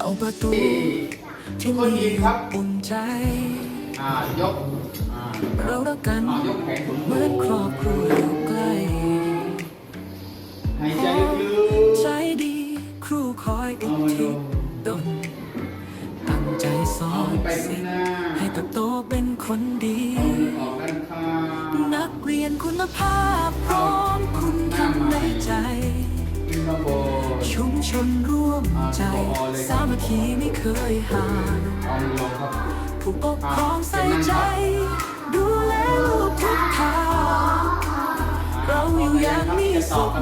เอาประตูที่ที่คนมียืนครับอุ่นใจอ่ายกอ่าเรารักกันอ่ายกแขนสูงเหมือนครอบครัวอยู่ใกล้หายใจลึกใจดีครูคอยๆอุเอามาทิดูศตนตั้งใจสอเอานไปข้างหน้าให้เติบโตเป็นคนดีเอามือออกด้านข้างนักเรียนคุณภาพพร้อมคุณทำในใจขึ้นข้างบน ชุมชนร่วมใจ สามัคคีไม่เคยห่างผู้ปกครองใส่ใจ ดูแลลูกทุกทางเราอยู่อย่างมีสุข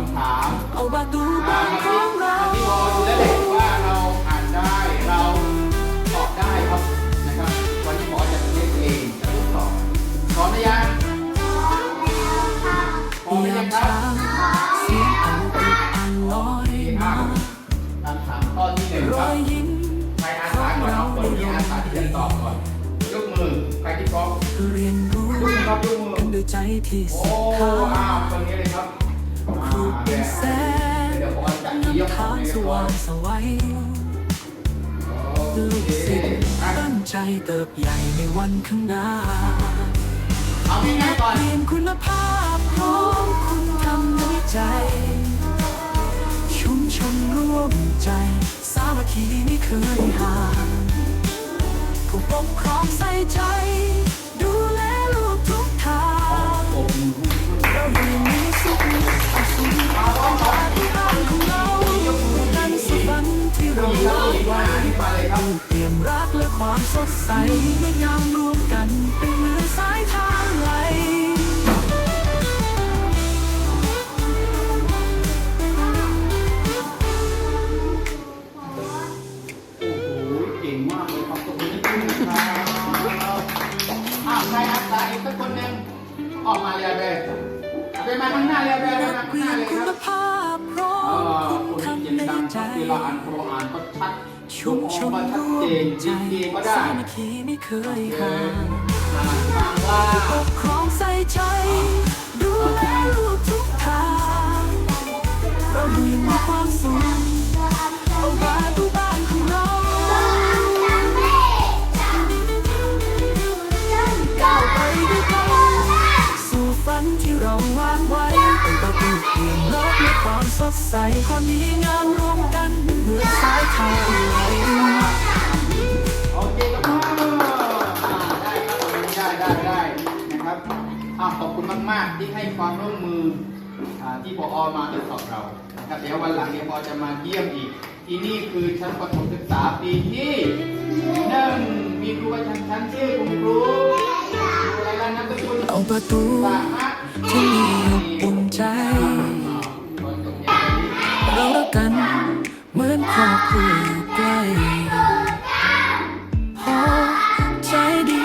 เอาประตูบ้านของเราเมื่พอดูแล้เด็กว่าเราอ่านได้เราตอบได้ครับ ใจที่โอ้ศรัทธาอ้าวคนนี้เลยครับอ่าครูเป็นแสงเดี๋ยวผมจะยกนำทางมือสก่อว่านงไสวัยโอลูกเคศิษย์อะตั้งใจเติบใหญ่ในวันข้างหน้าเอาง่ายๆก่อนเรียนคุณภาพพร้อมคุณทำด้วยใจ ชุมชนร่วมใจ สามัคคีไม่เคยห่างผู้ปกครองใส่ใจ ว้าที่มาเลยครับเตรียมรักและความสดใสไม่งามรวมกันเป็นมือสายทางไหลโอ้โหเก่งมากเลยครับตรงนี้ครับอ้าวใครอาสาอีกสักคนหนึ่งออกมาเร็วเลยไปมาข้างหน้าเร็วเร็วเร็วนัมาข้างหน้านเลยครับ เขียนในดังใจเวลาอ่านโครอ่านก็ชัดชุมชนออกมาชัดร่วเจนมใจดีๆก็ได้สามัคคีไม่เคยห่างอ่านฟังว่าปกครองใส่ใจดูแลลูกทุกทางเราดูยังมีความสุขเอาบ้านทุกบ้านของเราก้าวไปด้วยกันสู่ฝันที่เราวางไว้เป็นป ระตูเปลี่ยนโลกด้วยความสดใสความดีงามรวมกันเมื่อสายทางไหลโอเคครับได้ได้ได้ได้นะครับอ่าขอบคุณมาก ๆ ที่ให้ความร่วมมืออที่พอมาทดสอบเรานะครับเดี๋ยววันหลังเนี่ยพอจะมาเยี่ยมอีก ที่นี่คือชั้นประถมศึกษาปีที่หนึ่งมีครูประจำชั้นชื่อคุณครูอะไรล่ะนามสกุลเอาประตูสามารถที่มีอบอุ่น กัน เหมือนครอบครัวอยู่ใกล้พอใจดี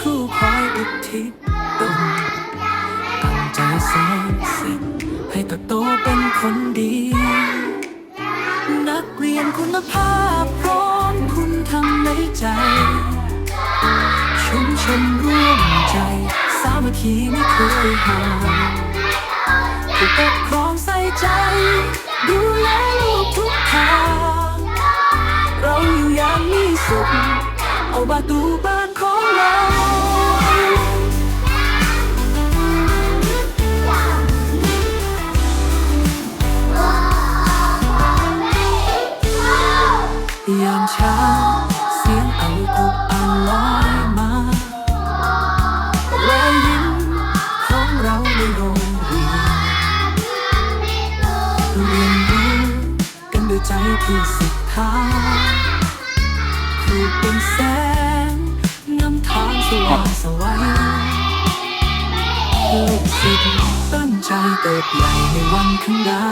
ครูคอยอุทิศตนตั้งใจสอนสิทธิ์ให้เติบโตเป็นคนดี นักเรียนคุณภาพพร้อมคุณทำในใจ ชุมชนร่วมใจ สามัคคีไม่เคยห่างผู้ปกครอง ประตูบ้านของเรายามเช้าเสียงเอากุกอ่านลอยมาแรอยยิ้มของเราในโรงเรียนเรียนรู้กันด้วยใจที่ศรัทธา สิทธิ์ตั้งใจเติบใหญ่ในวันข้างหน้า